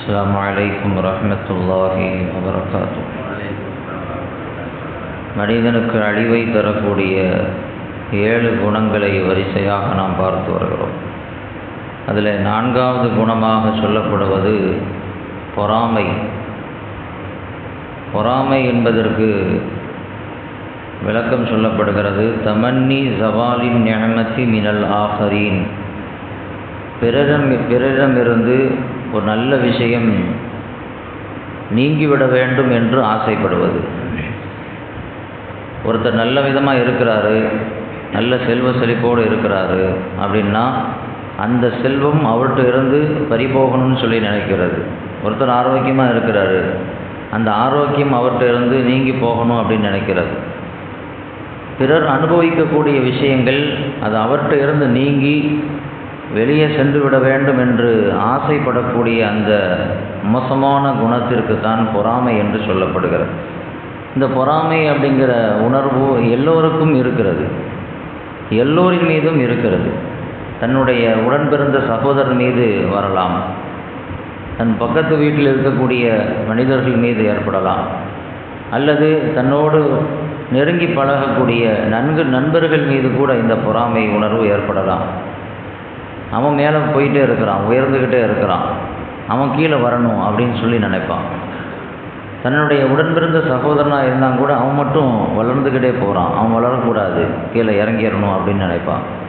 السلام عليكم ورحمة الله وبركاته மனிதனுக்கு அழிவை தரக்கூடிய ஏழு குணங்களை வரிசையாக நாம் பார்த்து வருகிறோம் அதில் நான்காவது குணமாக சொல்லப்படுவது பொறாமை பொறாமை என்பதற்கு விளக்கம் சொல்லப்படுகிறது தமன்னி ஜவாலின் நியமத்தி மினல் ஆஹரீன் பிறரிடம் பிறரிடமிருந்து ஒரு நல்ல விஷயம் நீங்கிவிட வேண்டும் என்று ஆசைப்படுவது. ஒருத்தர் நல்ல விதமாக இருக்கிறாரு நல்ல செல்வ செழிப்போடு இருக்கிறாரு அப்படின்னா அந்த செல்வம் அவர்கிட்ட இருந்து பறிபோகணும்னு சொல்லி நினைக்கிறது. ஒருத்தர் ஆரோக்கியமாக இருக்கிறாரு அந்த ஆரோக்கியம் அவர்கிட்ட இருந்து நீங்கி போகணும் அப்படின்னு நினைக்கிறது. பிறர் அனுபவிக்கக்கூடிய விஷயங்கள் அது அவர்கிட்ட இருந்து நீங்கி வெளியே சென்று விட வேண்டும் என்று ஆசைப்படக்கூடிய அந்த மோசமான குணத்திற்கு தான் பொறாமை என்று சொல்லப்படுகிறது. இந்த பொறாமை அப்படிங்கிற உணர்வு எல்லோருக்கும் இருக்கிறது. எல்லோரின் மீதும் இருக்கிறது. தன்னுடைய உடன்பிறந்த சகோதரர் மீது வரலாம். தன் பக்கத்து வீட்டில் இருக்கக்கூடிய மனிதர்கள் மீது ஏற்படலாம். அல்லது தன்னோடு நெருங்கி பழகக்கூடிய நன்கு நண்பர்கள் மீது கூட இந்த பொறாமை உணர்வு ஏற்படலாம். அவன் மேலே போயிட்டே இருக்கிறான் உயர்ந்துக்கிட்டே இருக்கிறான். அவன் கீழே வரணும் அப்படின்னு சொல்லி நினைப்பான். தன்னுடைய உடன்பிறந்த சகோதரனாக இருந்தால் கூட அவன் மட்டும் வளர்ந்துக்கிட்டே போகிறான் அவன் வளரக்கூடாது. கீழே இறங்கிடணும் அப்படின்னு நினைப்பான்.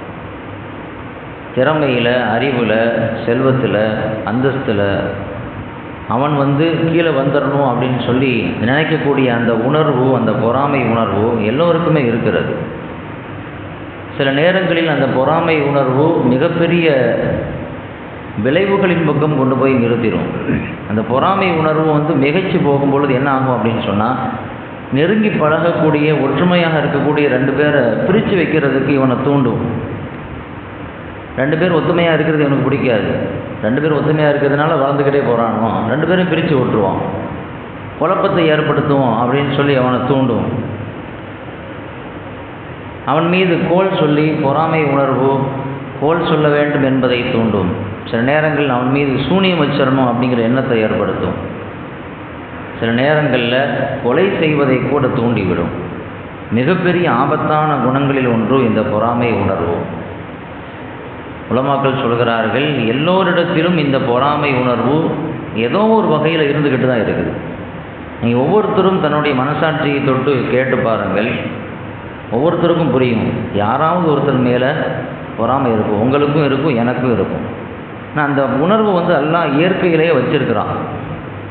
திறமையில் அறிவில் செல்வத்தில் அந்தஸ்தில் அவன் வந்து கீழே வந்துடணும் அப்படின்னு சொல்லி நினைக்கக்கூடிய அந்த உணர்வு அந்த பொறாமை உணர்வு எல்லோருக்குமே இருக்கிறது. சில நேரங்களில் அந்த பொறாமை உணர்வு மிகப்பெரிய விளைவுகளின் பக்கம் கொண்டு போய் நிறுத்திடும் அந்த பொறாமை உணர்வு வந்து மிகைச்சு போகும்பொழுது என்ன ஆகும் அப்படின்னு சொன்னால் நெருங்கி பழகக்கூடிய ஒற்றுமையாக இருக்கக்கூடிய ரெண்டு பேரை பிரித்து வைக்கிறதுக்கு இவனை தூண்டும். ரெண்டு பேர் ஒத்துமையாக இருக்கிறது இவனுக்கு பிடிக்காது. ரெண்டு பேர் ஒத்துமையாக இருக்கிறதுனால வளர்ந்துக்கிட்டே போகிறானோ ரெண்டு பேரும் பிரித்து விட்டுருவான் குழப்பத்தை ஏற்படுத்துவோம் அப்படின்னு சொல்லி அவனை தூண்டும். அவன் மீது கோல் சொல்லி பொறாமை உணர்வு கோல் சொல்ல வேண்டும் என்பதை தூண்டும். சில நேரங்களில் அவன் மீது சூனியம் வச்சிடணும் அப்படிங்கிற எண்ணத்தை ஏற்படுத்தும். சில நேரங்களில் கொலை செய்வதை கூட தூண்டிவிடும். மிகப்பெரிய ஆபத்தான குணங்களில் ஒன்று இந்த பொறாமை உணர்வு. உலமாக்கள் சொல்கிறார்கள் எல்லோரிடத்திலும் இந்த பொறாமை உணர்வு ஏதோ ஒரு வகையில் இருந்துக்கிட்டு தான் இருக்குது. நீங்கள் ஒவ்வொருத்தரும் தன்னுடைய மனசாட்சியை தொட்டு கேட்டு பாருங்கள். ஒவ்வொருத்தருக்கும் புரியும். யாராவது ஒருத்தர் மேலே பொறாமல் இருக்கும். உங்களுக்கும் இருக்கும் எனக்கும் இருக்கும். நான் அந்த உணர்வு வந்து எல்லாம் இயற்கையிலேயே வச்சுருக்கிறான்.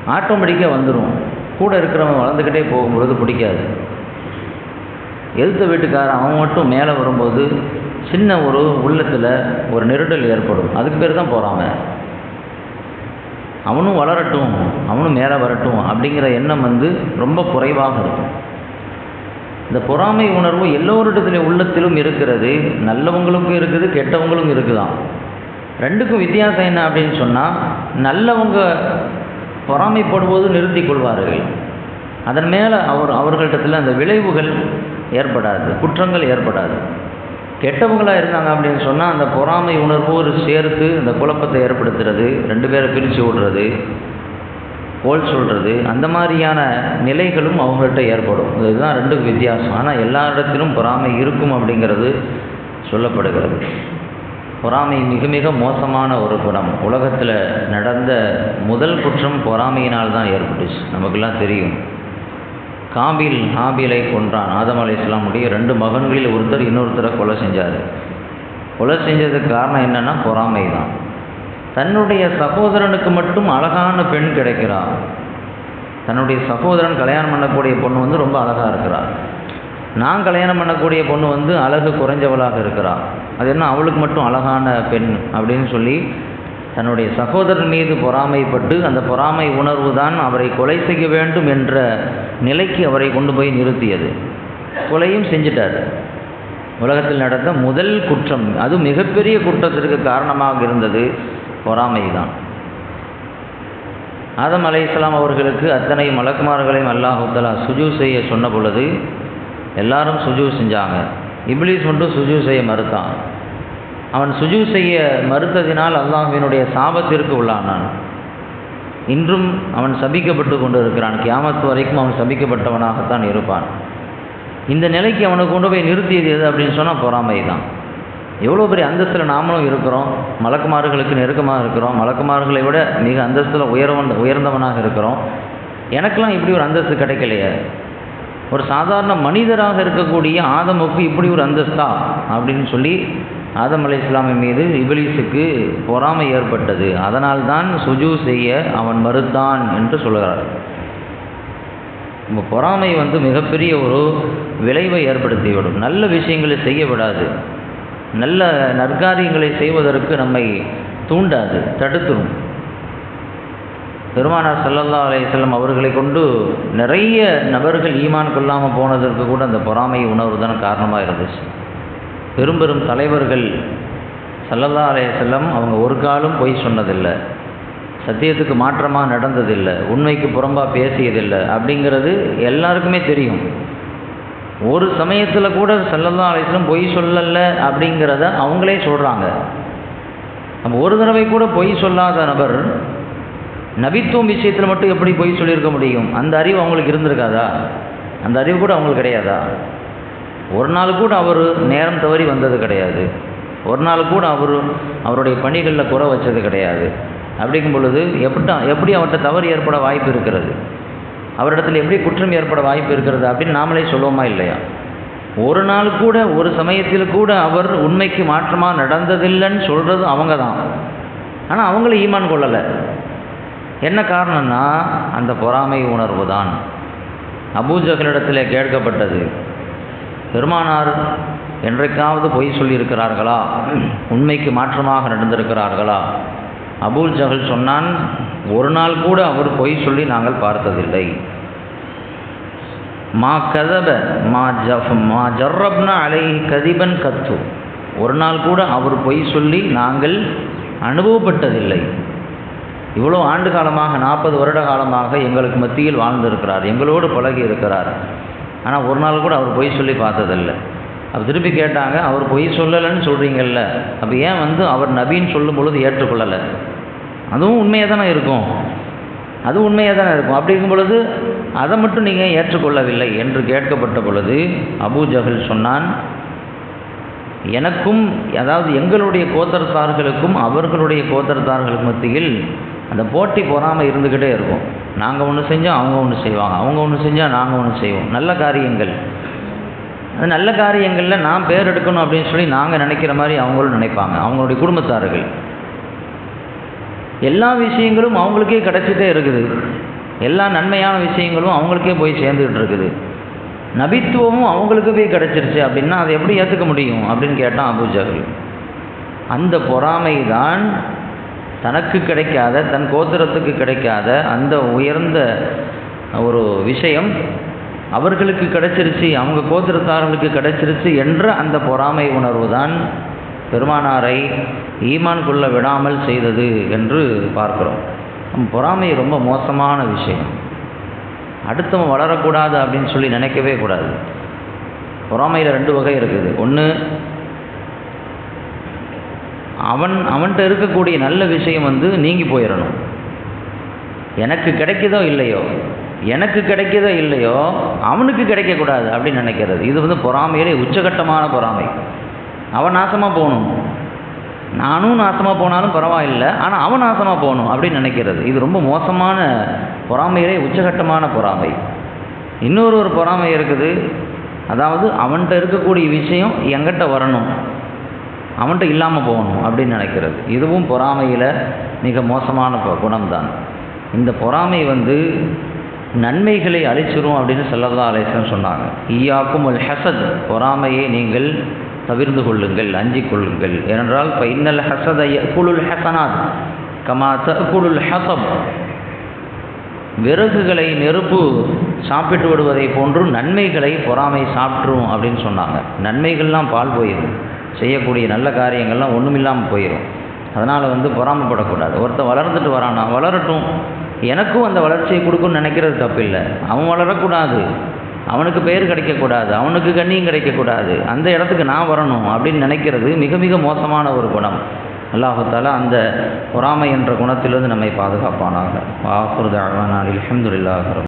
ஆட்டோமேட்டிக்காக வந்துடும் கூட இருக்கிறவன் வளர்ந்துக்கிட்டே போகும்பொழுது பிடிக்காது. எழுத்த வீட்டுக்காரன் அவன் மட்டும் மேலே வரும்போது சின்ன ஒரு உள்ளத்தில் ஒரு நெருடல் ஏற்படும். அதுக்கு பேர் தான் பொறாமை. அவனும் வளரட்டும் அவனும் மேலே வரட்டும் அப்படிங்கிற எண்ணம் வந்து ரொம்ப குறைவாக இருக்கும். இந்த பொறாமை உணர்வு எல்லோரிடத்துல உள்ளத்திலும் இருக்கிறது நல்லவங்களுக்கும் இருக்குது கெட்டவங்களும் இருக்குதான் ரெண்டுக்கும் வித்தியாசம் என்ன அப்படின்னு சொன்னால் நல்லவங்க பொறாமைப்படும்போது நிறுத்தி கொள்வார்கள். அதன் மேலே அவர் அவர்களிடத்தில் அந்த விளைவுகள் ஏற்படாது குற்றங்கள் ஏற்படாது. கெட்டவங்களாக இருந்தாங்க அப்படின்னு சொன்னால் அந்த பொறாமை உணர்வோடு ஒரு சேர்த்து அந்த குழப்பத்தை ஏற்படுத்துறது ரெண்டு பேரை பிரித்து விடுறது கோல் சொல்கிறது அந்த மாதிரியான நிலைகளும் அவங்கள்ட்ட ஏற்படும். இதுதான் ரெண்டு வித்தியாசம். ஆனால் எல்லா இடத்திலும் பொறாமை இருக்கும் அப்படிங்கிறது சொல்லப்படுகிறது. பொறாமை மிக மிக மோசமான ஒரு குணம். உலகத்தில் நடந்த முதல் குற்றம் பொறாமையினால் தான் ஏற்பட்டுச்சு. நமக்கெல்லாம் தெரியும். காபில் ஹாபிலை கொன்றான். ஆதம் அலை இஸ்லாமுடைய ரெண்டு மகன்களில் ஒருத்தர் இன்னொருத்தரை கொலை செஞ்சார். கொலை செஞ்சதுக்கு காரணம் என்னென்னா பொறாமை தான். தன்னுடைய சகோதரனுக்கு மட்டும் அழகான பெண் கிடைக்கிறார். தன்னுடைய சகோதரன் கல்யாணம் பண்ணக்கூடிய பொண்ணு வந்து ரொம்ப அழகாக இருக்கிறார். நான் கல்யாணம் பண்ணக்கூடிய பொண்ணு வந்து அழகு குறைஞ்சவளாக இருக்கிறாள் அது என்ன அவளுக்கு மட்டும் அழகான பெண் அப்படின்னு சொல்லி தன்னுடைய சகோதரன் மீது பொறாமைப்பட்டு அந்த பொறாமை உணர்வு தான் அவரை கொலை செய்ய வேண்டும் என்ற நிலைக்கு அவரை கொண்டு போய் நிறுத்தியது. கொலையும் செஞ்சிட்டார். உலகத்தில் நடந்த முதல் குற்றம் அது மிகப்பெரிய குற்றத்திற்கு காரணமாக இருந்தது. பொறாமை தான் ஆதம் அலை இஸ்லாம் அவர்களுக்கு அத்தனை மலக்குமார்களையும் அல்லாஹுத்தலா சுஜு செய்ய சொன்ன பொழுது எல்லாரும் சுஜு செஞ்சாங்க. இப்லீஸ் மட்டும் சுஜு செய்ய மறுத்தான். அவன் சுஜு செய்ய மறுத்ததினால் அல்லாஹ்வினுடைய சாபத்திற்கு உள்ளானான். இன்றும் அவன் சபிக்கப்பட்டு கொண்டு இருக்கிறான் கியாமத்து வரைக்கும் அவன் சபிக்கப்பட்டவனாகத்தான் இருப்பான். இந்த நிலைக்கு அவனை கொண்டு போய் நிறுத்தியது எது அப்படின்னு சொன்னால் பொறாமை தான் எவ்வளோ பெரிய அந்தஸ்தில் நாமளும் இருக்கிறோம். மலக்குமார்களுக்கு நெருக்கமாக இருக்கிறோம். மலக்குமார்களை விட மிக அந்தஸ்தில் உயர்வன் உயர்ந்தவனாக இருக்கிறோம். எனக்கெல்லாம் இப்படி ஒரு அந்தஸ்து கிடைக்கலையே. ஒரு சாதாரண மனிதராக இருக்கக்கூடிய ஆதமுக்கு இப்படி ஒரு அந்தஸ்தா? அப்படின்னு சொல்லி ஆதம் அலை இஸ்லாமின் மீது இபிலிஸுக்கு பொறாமை ஏற்பட்டது. அதனால்தான் சுஜு செய்ய அவன் மறுத்தான் என்று சொல்கிறார் நம்ம பொறாமை வந்து மிகப்பெரிய ஒரு விளைவை ஏற்படுத்திவிடும். நல்ல விஷயங்களை செய்ய விடாது. நல்ல நற்காரியங்களை செய்வதற்கு நம்மை தூண்டாது தடுத்துரும். பெருமானார் சல்லல்லா அலையம் அவர்களை கொண்டு நிறைய நபர்கள் ஈமான் கொள்ளாமல் போனதற்கு கூட அந்த பொறாமை உணர்வு தான் காரணமாக இருந்துச்சு. பெரும் பெரும் தலைவர்கள் சல்லல்லா அலையம் அவங்க ஒரு காலம் பொய் சொன்னதில்லை. சத்தியத்துக்கு மாற்றமாக நடந்ததில்லை. உண்மைக்கு புறம்பாக பேசியதில்லை. அப்படிங்கிறது எல்லாருக்குமே தெரியும். ஒரு சமயத்தில் கூட சல்லல்லா அலையம் பொய் சொல்லலை அப்படிங்கிறத அவங்களே சொல்கிறாங்க நம்ம ஒரு தடவை கூட பொய் சொல்லாத நபர் நபித்துவம் விஷயத்தில் மட்டும் எப்படி பொய் சொல்லியிருக்க முடியும்? அந்த அறிவு அவங்களுக்கு இருந்திருக்காதா? அந்த அறிவு கூட அவங்களுக்கு கிடையாதா? ஒரு நாள் கூட அவர் நேரம் தவறி வந்தது கிடையாது. ஒரு நாள் கூட அவர் அவருடைய பணிகளில் குறை வச்சது கிடையாது. அப்படிங்கும் பொழுது எப்படி எப்படி அவர்கிட்ட தவறு ஏற்பட வாய்ப்பு இருக்கிறது? அவரிடத்தில் எப்படி குற்றம் ஏற்பட வாய்ப்பு இருக்கிறது அப்படின்னு நாமளே சொல்லுவோமா இல்லையா? ஒரு நாள் கூட ஒரு சமயத்தில் கூட அவர் உண்மைக்கு மாற்றமாக நடந்ததில்லைன்னு சொல்கிறது அவங்க தான் ஆனால் அவங்கள ஈமான் கொள்ளலை. என்ன காரணம்னா அந்த பொறாமை உணர்வு தான். அபூஜகளிடத்தில் கேட்கப்பட்டது பெருமானார் என்றைக்காவது பொய் சொல்லியிருக்கிறார்களா? உண்மைக்கு மாற்றமாக நடந்திருக்கிறார்களா? அபூல் ஜஹல் சொன்னான் ஒரு நாள் கூட அவர் பொய் சொல்லி நாங்கள் பார்த்ததில்லை. மா கதப மா ஜஃப் மா ஜர்ரப்னா அலை கதிபன் கத்து. ஒரு நாள் கூட அவர் பொய் சொல்லி நாங்கள் அனுபவப்பட்டதில்லை. இவ்வளோ ஆண்டு காலமாக நாற்பது வருட காலமாக எங்களுக்கு மத்தியில் வாழ்ந்திருக்கிறார் எங்களோடு பழகி இருக்கிறார். ஆனால் ஒரு நாள் கூட அவர் பொய் சொல்லி பார்த்ததில்லை. அப்போ திருப்பி கேட்டாங்க அவர் பொய் சொல்லலைன்னு சொல்கிறீங்கல்ல அப்போ ஏன் வந்து அவர் நபின்னு சொல்லும் பொழுது ஏற்றுக்கொள்ளலை? அதுவும் உண்மையாக தானே இருக்கும்? அது உண்மையாக தானே இருக்கும். அப்படி இருக்கும் பொழுது அதை மட்டும் நீங்கள் ஏற்றுக்கொள்ளவில்லை என்று கேட்கப்பட்ட பொழுது அபூ ஜஹல் சொன்னான் எனக்கும் அதாவது எங்களுடைய கோத்தரத்தார்களுக்கும் அவர்களுடைய கோத்தரத்தார்களுக்கு மத்தியில் அந்த போட்டி பொறாமல் இருந்துக்கிட்டே இருக்கும். நாங்கள் ஒன்று செஞ்சால் அவங்க ஒன்று செய்வாங்க. அவங்க ஒன்று செஞ்சால் நாங்கள் ஒன்று செய்வோம். நல்ல காரியங்கள். அது நல்ல காரியங்களில் நான் பேர் எடுக்கணும் அப்படின்னு சொல்லி நாங்கள் நினைக்கிற மாதிரி அவங்களும் நினைப்பாங்க. அவங்களுடைய குடும்பத்தார்கள். எல்லா விஷயங்களும் அவங்களுக்கே கிடச்சிட்டே இருக்குது. எல்லா நன்மையான விஷயங்களும் அவங்களுக்கே போய் சேர்ந்துக்கிட்டு இருக்குது. நபித்துவமும் அவங்களுக்கு போய் கிடச்சிருச்சு. அப்படின்னா அதை எப்படி ஏற்றுக்க முடியும்? அப்படின்னு கேட்டான் அபூஜகல் அந்த பொறாமை தான் தனக்கு கிடைக்காத தன் கோத்திரத்துக்கு கிடைக்காத அந்த உயர்ந்த ஒரு விஷயம் அவர்களுக்கு கிடைச்சிருச்சு அவங்க கோத்திரத்தார்களுக்கு கிடைச்சிருச்சு என்ற அந்த பொறாமை உணர்வு தான் பெருமானாரை ஈமான் கொள்ள விடாமல் செய்தது என்று பார்க்கிறோம். பொறாமை ரொம்ப மோசமான விஷயம். அடுத்தவன் வளரக்கூடாது அப்படின்னு சொல்லி நினைக்கவே கூடாது. பொறாமையில் ரெண்டு வகை இருக்குது. ஒன்று அவன் அவன்கிட்ட இருக்கக்கூடிய நல்ல விஷயம் வந்து நீங்கி போயிடணும். எனக்கு கிடைக்குதோ இல்லையோ எனக்கு கிடைக்குதோ இல்லையோ அவனுக்கு கிடைக்கக்கூடாது அப்படின்னு நினைக்கிறது. இது வந்து பொறாமையிலே உச்சகட்டமான பொறாமை. அவன் நாசமாக போகணும். நானும் நாசமாக போனாலும் பரவாயில்லை ஆனால் அவன் நாசமாக போகணும் அப்படின்னு நினைக்கிறது. இது ரொம்ப மோசமான பொறாமையிலே உச்சகட்டமான பொறாமை. இன்னொரு ஒரு பொறாமை இருக்குது. அதாவது அவன்கிட்ட இருக்கக்கூடிய விஷயம் எங்கிட்ட வரணும். அவன்கிட்ட இல்லாமல் போகணும் அப்படின்னு நினைக்கிறது. இதுவும் பொறாமையில் மிக மோசமான குணம்தான். இந்த பொறாமை வந்து நன்மைகளை அழிச்சிரும் அப்படின்னு செல்லதா அலேசன் சொன்னாங்க. ஈயாக்கும் அல் ஹசத் பொறாமையை நீங்கள் தவிர்ந்து கொள்ளுங்கள் அஞ்சிக் கொள்ளுங்கள். ஏனென்றால் இப்போ இன்னல் ஹசத குலுல் ஹசனாத் கமா தகுலுல் ஹசம். விறகுகளை நெருப்பு சாப்பிட்டு விடுவதை போன்று நன்மைகளை பொறாமை சாப்பிட்ரும் அப்படின்னு சொன்னாங்க. நன்மைகள்லாம் பால் போயிடும். செய்யக்கூடிய நல்ல காரியங்கள்லாம் ஒன்றும் இல்லாமல் போயிடும் அதனால் வந்து பொறாமப்படக்கூடாது. ஒருத்தன் வளர்ந்துட்டு வரானா வளரட்டும். எனக்கும் அந்த வளர்ச்சியை கொடுக்குன்னு நினைக்கிறது தப்பில்லை. அவன் வளரக்கூடாது. அவனுக்கு பெயர் கிடைக்கக்கூடாது அவனுக்கு கண்ணியும் கிடைக்கக்கூடாது அந்த இடத்துக்கு நான் வரணும் அப்படின்னு நினைக்கிறது மிக மிக மோசமான ஒரு குணம். அல்லாஹால அந்த பொறாமை என்ற குணத்திலிருந்து நம்மை பாதுகாப்பானாக. வாக்குறுதி அழகான அலமதுல்லாஹ்